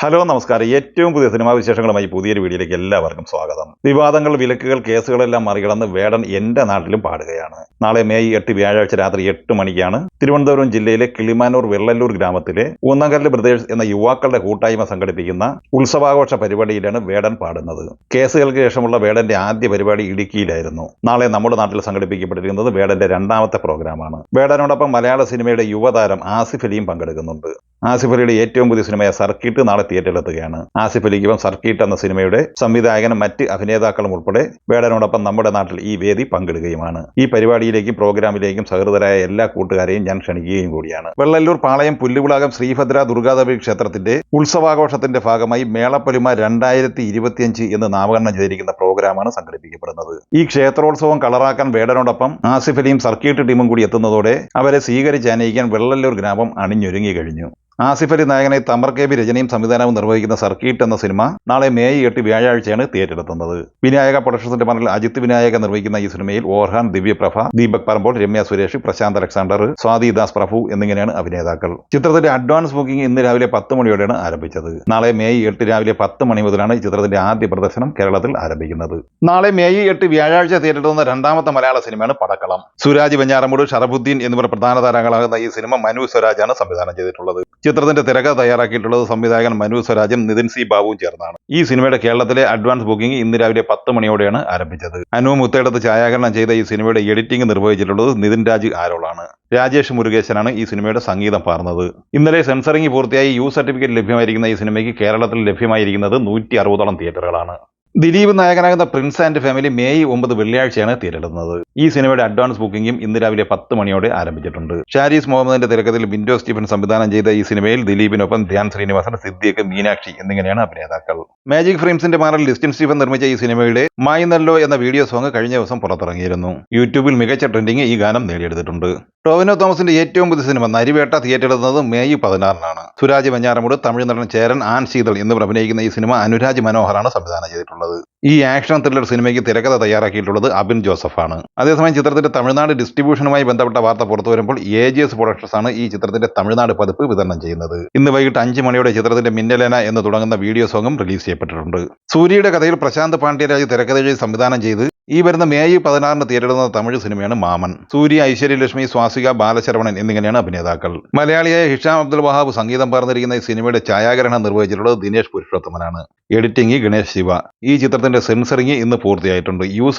Hello നമസ്കാരം. ഏറ്റവും പുതിയ സിനിമാ വിശേഷങ്ങളുമായി പുതിയൊരു വീഡിയോയിലേക്ക് എല്ലാവർക്കും സ്വാഗതം. വിവാദങ്ങൾ വിലക്കുകൾ കേസുകളെല്ലാം മറികടന്ന് വേടൻ എന്റെ നാട്ടിലും പാടുകയാണ്. നാളെ മെയ് എട്ട് വ്യാഴാഴ്ച രാത്രി എട്ട് മണിക്കാണ് തിരുവനന്തപുരം ജില്ലയിലെ കിളിമാനൂർ വെള്ളല്ലൂർ ഗ്രാമത്തിലെ ഊന്നങ്കല്ല് ബ്രദേഴ്സ് എന്ന യുവാക്കളുടെ കൂട്ടായ്മ സംഘടിപ്പിക്കുന്ന ഉത്സവാഘോഷ പരിപാടിയിലാണ് വേടൻ പാടുന്നത്. കേസുകൾക്ക് ശേഷമുള്ള വേടന്റെ ആദ്യ പരിപാടി ഇടുക്കിയിലായിരുന്നു. നാളെ നമ്മുടെ നാട്ടിൽ സംഘടിപ്പിക്കപ്പെട്ടിരിക്കുന്നത് വേടന്റെ രണ്ടാമത്തെ പ്രോഗ്രാമാണ്. വേടനോടൊപ്പം മലയാള സിനിമയുടെ യുവതാരം ആസിഫ് അലിയും പങ്കെടുക്കുന്നുണ്ട്. ആസിഫ് അലിയുടെ ഏറ്റവും പുതിയ സിനിമയായ സർക്കിട്ട് നാളെ തിയേറ്ററിലെത്തുകയാണ്. ആസിഫ് അലിക്കും സർക്കിട്ട് എന്ന സിനിമയുടെ സംവിധായകനും മറ്റ് അഭിനേതാക്കളും ഉൾപ്പെടെ വേടനോടൊപ്പം നമ്മുടെ നാട്ടിൽ ഈ വേദി പങ്കെടുക്കുകയുമാണ് ഈ പരിപാടിയിലേക്കും പ്രോഗ്രാമിലേക്കും സഹൃദരായ എല്ലാ കൂട്ടുകാരെയും ഞാൻ ക്ഷണിക്കുകയും കൂടിയാണ്. വെള്ളല്ലൂർ പാളയം പുല്ലുവിളാകം ശ്രീഭദ്ര ദുർഗാദേവി ക്ഷേത്രത്തിന്റെ ഉത്സവാഘോഷത്തിന്റെ ഭാഗമായി മേളപ്പൊലിമ രണ്ടായിരത്തി ഇരുപത്തിയഞ്ച് എന്ന് നാമകരണം ചെയ്തിരിക്കുന്ന പ്രോഗ്രാമാണ് സംഘടിപ്പിക്കപ്പെടുന്നത്. ഈ ക്ഷേത്രോത്സവം കളറാക്കാൻ വേടനോടൊപ്പം ആസിഫ് അലിയും സർക്കിട്ട് ടീമും കൂടി എത്തുന്നതോടെ അവരെ സ്വീകരിച്ച് അനയിക്കാൻ വെള്ളല്ലൂർ ഗ്രാമം അണിഞ്ഞൊരുങ്ങി കഴിഞ്ഞു. ആസിഫ് അലി നായകനെ തമർ കെ ബി രചനയും സംവിധാനവും നിർവഹിക്കുന്ന സർക്കീട്ട് എന്ന സിനിമ നാളെ മെയ് എട്ട് വ്യാഴാഴ്ചയാണ് തിയേറ്ററിലെത്തുന്നത്. വിനായക പ്രൊഡക്ഷൻസിന്റെ മണ്ണിൽ അജിത് വിനായക നിർവഹിക്കുന്ന ഈ സിനിമയിൽ ഓർഹാൻ ദിവ്യപ്രഭ ദീപക് പറമ്പോൾ രമ്യ സുരേഷ് പ്രശാന്ത് അലക്സാണ്ടർ സ്വാതി ദാസ് പ്രഭു എന്നിങ്ങനെയാണ് അഭിനേതാക്കൾ. ചിത്രത്തിന്റെ അഡ്വാൻസ് ബുക്കിംഗ് ഇന്ന് രാവിലെ പത്ത് മണിയോടെയാണ് ആരംഭിച്ചത്. നാളെ മെയ് എട്ട് രാവിലെ പത്ത് മണി മുതലാണ് ചിത്രത്തിന്റെ ആദ്യ പ്രദർശനം കേരളത്തിൽ ആരംഭിക്കുന്നത്. നാളെ മെയ് എട്ട് വ്യാഴാഴ്ച തിയേറ്ററിലെത്തുന്ന രണ്ടാമത്തെ മലയാള സിനിമയാണ് പടക്കളം. സുരാജ് വെഞ്ഞാറമൂട് ഷറബുദ്ദീൻ എന്നിവർ പ്രധാന താരങ്ങളാകുന്ന ഈ സിനിമ മനു സ്വരാജാണ് സംവിധാനം ചെയ്തിട്ടുള്ളത്. ചിത്രത്തിന്റെ തിരക്കഥ തയ്യാറാക്കിയിട്ടുള്ളത് സംവിധായകൻ മനു സ്വരാജും നിതിൻ സി ബാബുവും ചേർന്നാണ്. ഈ സിനിമയുടെ കേരളത്തിലെ അഡ്വാൻസ് ബുക്കിംഗ് ഇന്ന് രാവിലെ പത്ത് മണിയോടെയാണ് ആരംഭിച്ചത്. അനു മുത്തേടത്ത് ഛായാകരണം ചെയ്ത ഈ സിനിമയുടെ എഡിറ്റിംഗ് നിർവഹിച്ചിട്ടുള്ളത് നിതിൻ രാജ് ആരോളാണ്. രാജേഷ് മുരുകേശനാണ് ഈ സിനിമയുടെ സംഗീതം പാർന്നത്. ഇന്നലെ സെൻസറിംഗ് പൂർത്തിയായി യു സർട്ടിഫിക്കറ്റ് ലഭ്യമായിരിക്കുന്ന ഈ സിനിമയ്ക്ക് കേരളത്തിൽ ലഭ്യമായിരിക്കുന്നത് നൂറ്റി അറുപതോളം തിയേറ്ററുകളാണ്. ദിലീപ് നായകനാകുന്ന പ്രിൻസ് ആൻഡ് ഫാമിലി മെയ് ഒമ്പത് വെള്ളിയാഴ്ചയാണ് തിരഞ്ഞെടുക്കുന്നത് ഈ സിനിമയുടെ അഡ്വാൻസ് ബുക്കിംഗും ഇന്ന് രാവിലെ പത്ത് മണിയോടെ ആരംഭിച്ചിട്ടുണ്ട്. ഷാരീസ് മുഹമ്മദിന്റെ തിരക്കത്തിൽ വിൻഡോ സ്റ്റീഫൻ സംവിധാനം ചെയ്ത ഈ സിനിമയിൽ ദിലീപിനൊപ്പം ധ്യാൻ ശ്രീനിവാസൻ സിദ്ദിഖ് മീനാക്ഷി എന്നിങ്ങനെയാണ് അഭിനേതാക്കൾ. മാജിക് ഫ്രെയിംസിന്റെ മാറിൽ ലിസ്റ്റിൻ സ്റ്റീഫൻ നിർമ്മിച്ച ഈ സിനിമയുടെ മായ് നല്ലോ എന്ന വീഡിയോ സോങ് കഴിഞ്ഞ ദിവസം പുറത്തിറങ്ങിയിരുന്നു. യൂട്യൂബിൽ മികച്ച ട്രെൻഡിങ് ഈ ഗാനം നേടിയെടുത്തിട്ടുണ്ട്. ടോവിനോ തോമസിന്റെ ഏറ്റവും പുതിയ സിനിമ നരിവേട്ട തിയേറ്ററിലെത്തുന്നത് മെയ് പതിനാറിനാണ്. സുരാജ് വെഞ്ഞാറമൂട് തമിഴ് നടൻ ചേരൻ ആൻ ശീതൾ എന്നിവർ അഭിനയിക്കുന്ന ഈ സിനിമ അനുരാജ് മനോഹറാണ് സംവിധാനം ചെയ്തിട്ടുള്ളത്. ഈ ആക്ഷൻ ത്രില്ലർ സിനിമയ്ക്ക് തിരക്കഥ തയ്യാറാക്കിയിട്ടുള്ളത് അബിൻ ജോസഫാണ്. അതേസമയം ചിത്രത്തിന്റെ തമിഴ്നാട് ഡിസ്ട്രിബ്യൂഷനുമായി ബന്ധപ്പെട്ട വാർത്ത പുറത്തു വരുമ്പോൾ എ ജി എസ് പ്രൊഡക്ഷൻസ് ആണ് ഈ ചിത്രത്തിന്റെ തമിഴ്നാട് പതിപ്പ് വിതരണം ചെയ്യുന്നത്. ഇന്ന് വൈകിട്ട് അഞ്ച് മണിയോടെ ചിത്രത്തിന്റെ മിന്നലേന എന്ന് തുടങ്ങുന്ന വീഡിയോ സോങ്ങും റിലീസ് ചെയ്യപ്പെട്ടിട്ടുണ്ട്. സൂര്യയുടെ കഥയിൽ പ്രശാന്ത് പാണ്ഡ്യരാജ് തിരക്കഥ സംവിധാനം ചെയ്ത് ഈ വരുന്ന മെയ് പതിനാറിന് തിയേറ്ററിടുന്ന തമിഴ് സിനിമയാണ് മാമൻ. സൂര്യ ഐശ്വര്യലക്ഷ്മി സ്വാസിക ബാലശരവണൻ എന്നിങ്ങനെയാണ് അഭിനേതാക്കൾ. മലയാളിയായ ഹിഷാം അബ്ദുൽ വഹാബ് സംഗീതം പറഞ്ഞിരിക്കുന്ന ഈ സിനിമയുടെ ഛായാഗ്രഹണം നിർവഹിച്ചിട്ടുള്ളത് ദിനേഷ് പുരുഷോത്തമനാണ്. എഡിറ്റിംഗ് ഗണേഷ് ശിവ. ഈ ചിത്രത്തിന്റെ സെൻസറിംഗ് ഇന്ന് പൂർത്തിയായിട്ടുണ്ട്. യു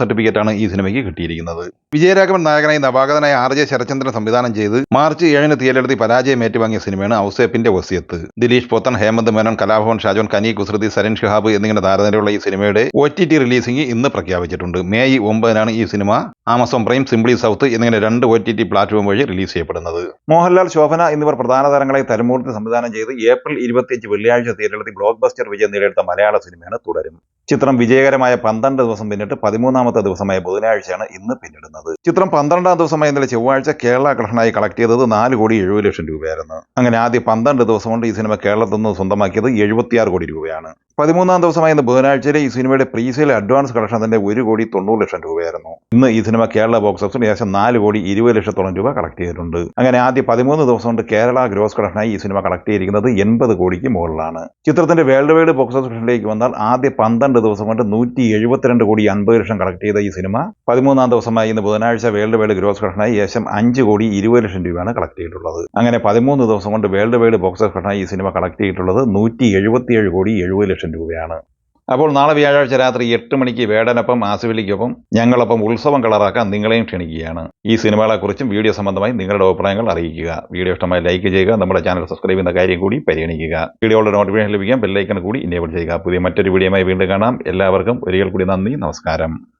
ആണ് ഈ സിനിമയ്ക്ക് കിട്ടിയിരിക്കുന്നത്. വിജയരാഘവൻ നായകനായി നവാഗതനായ ആർ ജെ ശരചന്ദ്രൻ സംവിധാനം ചെയ്ത് മാർച്ച് ഏഴിന് തീയലെടുത്തി പരാജയം ഏറ്റുവാങ്ങിയ സിനിമയാണ് ഔസേപ്പിന്റെ വസിയത്ത്. ദിലീഷ് പോത്തൻ ഹേമന്ത് മേനോൻ കലാഭവൻ ഷാജോൻ കനി കുസൃതി സരൻ ഷിഹാബ് എന്നിങ്ങനെ താരനിരയുള്ള ഈ സിനിമയുടെ ഒ ടി ടി റിലീസിംഗ് ഇന്ന് പ്രഖ്യാപിച്ചിട്ടുണ്ട്. മെയ് ഒമ്പതിനാണ് ഈ cinema Amazon Prime Simply South എന്നിങ്ങനെ രണ്ട് ഒ ടി ടി പ്ലാറ്റ്ഫോം വഴി റിലീസ് ചെയ്യപ്പെടുന്നത്. മോഹൻലാൽ ശോഭന എന്നിവർ പ്രധാന താരങ്ങളെ തരുമൂർത്തി സംവിധാനം ചെയ്ത് ഏപ്രിൽ ഇരുപത്തിയഞ്ച് വെള്ളിയാഴ്ച തീയലെടുത്തി ബ്ലോക്ക് ബസ്റ്റർ വിജയം നേടിയെടുത്ത മലയാള സിനിമയാണ് തുടരും. ചിത്രം വിജയകരമായ പന്ത്രണ്ട് ദിവസം പിന്നിട്ട് പതിമൂന്നാമത്തെ ദിവസമായ ബുധനാഴ്ചയാണ് ഇന്ന് പിന്നിടുന്നത്. ചിത്രം പന്ത്രണ്ടാം ദിവസമായ ഇന്നലെ ചൊവ്വാഴ്ച കേരള കളക്ഷനായി കളക്ട് ചെയ്തത് നാല് കോടി എഴുപത് ലക്ഷം രൂപയായിരുന്നു. അങ്ങനെ ആദ്യ പന്ത്രണ്ട് ദിവസം കൊണ്ട് ഈ സിനിമ കേരളത്തിൽ നിന്ന് സ്വന്തമാക്കിയത് എഴുപത്തിയാറ് കോടി രൂപയാണ്. പതിമൂന്നാം ദിവസമായ ഇന്ന് ബുധനാഴ്ചയിലെ ഈ സിനിമയുടെ പ്രീസെയിൽ അഡ്വാൻസ് കളക്ഷൻ തന്നെ ഒരു കോടി തൊണ്ണൂറ് ലക്ഷം രൂപയായിരുന്നു. ഇന്ന് ഈ സിനിമ കേരള ബോക്സ് ഓഫീസിൽ ഏകദേശം നാല് കോടി ഇരുപത് ലക്ഷത്തോളം രൂപ കളക്ട് ചെയ്തിട്ടുണ്ട്. അങ്ങനെ ആദ്യ പതിമൂന്ന് ദിവസം കൊണ്ട് കേരള ഗ്രോസ് കളക്ഷനായി ഈ സിനിമ കളക്ട് ചെയ്തിരിക്കുന്നത് എൺപത് കോടിക്ക് മുകളിലാണ്. ചിത്രത്തിന്റെ വേൾഡ് വൈഡ് ബോക്സ് ഓഫീസിലേക്ക് വന്നാൽ ആദ്യ പന്ത്രണ്ട് ദിവസം കൊണ്ട് നൂറ്റി എഴുപത്തിരണ്ട് കോടി അൻപത് ലക്ഷം കളക്ട് ചെയ്ത ഈ സിനിമ പതിമൂന്നാം ദിവസമായി ഇന്ന് ബുധനാഴ്ച വേൾഡ് വൈഡ് ഗ്രോസ് കളക്ഷനായി ഏകദേശം അഞ്ച് കോടി ഇരുപത് ലക്ഷം രൂപയാണ് കളക്ട് ചെയ്തിട്ടുള്ളത്. അങ്ങനെ പതിമൂന്ന് ദിവസം കൊണ്ട് വേൾഡ് വൈഡ് ബോക്സ് ഓഫീസിനായി ഈ സിനിമ കളക്ട് ചെയ്തിട്ടുള്ളത് നൂറ്റി കോടി എഴുപത് ലക്ഷം രൂപയാണ്. അപ്പോൾ നാളെ വ്യാഴാഴ്ച രാത്രി എട്ട് മണിക്ക് വേടനൊപ്പം ആസിഫലിക്കൊപ്പം ഞങ്ങളൊപ്പം ഉത്സവം കളറാക്കാൻ നിങ്ങളെയും ക്ഷണിക്കുകയാണ്. ഈ സിനിമകളെക്കുറിച്ചും വീഡിയോ സംബന്ധമായി നിങ്ങളുടെ അഭിപ്രായങ്ങൾ അറിയിക്കുക. വീഡിയോ ഇഷ്ടമായി ലൈക്ക് ചെയ്യുക നമ്മുടെ ചാനൽ സബ്സ്ക്രൈബ് ചെയ്യുന്ന കാര്യം കൂടി പരിഗണിക്കുക. വീഡിയോയുടെ നോട്ടിഫിക്കേഷൻ ലഭിക്കാൻ ബെല്ലൈക്കൺ കൂടി ഇനേബിൾ ചെയ്യുക. പുതിയ മറ്റൊരു വീഡിയോയുമായി വീണ്ടും കാണാം. എല്ലാവർക്കും ഒരിക്കൽ കൂടി നന്ദി നമസ്കാരം.